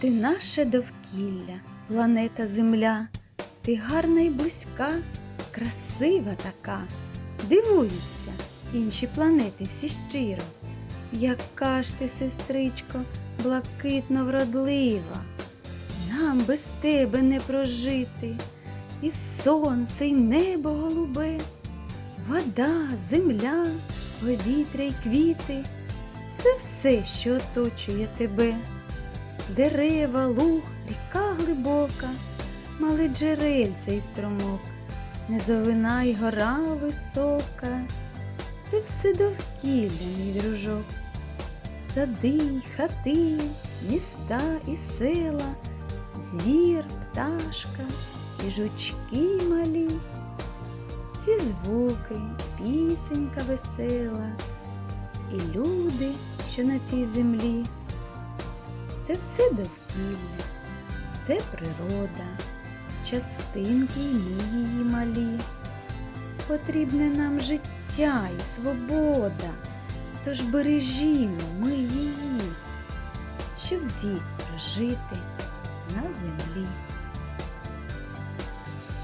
Ти наше довкілля, планета Земля, ти гарна й близька, красива така. Дивуються інші планети всі щиро. Яка ж ти, сестричко, блакитно вродлива. Нам без тебе не прожити, і сонце, і небо голубе, вода, земля, повітря й квіти, все все, що оточує тебе. Дерева, луг, ріка глибока, малий джерельце й струмок, низовина й гора висока. Це все довкілля, мій дружок. Сади, хати, міста і села, звір, пташка і жучки малі. Всі звуки, пісенька весела, і люди, що на цій землі. Це все довкілля, це природа, частинки і ми її малі. Потрібне нам життя і свобода, тож бережімо ми її, щоб вік прожити на землі.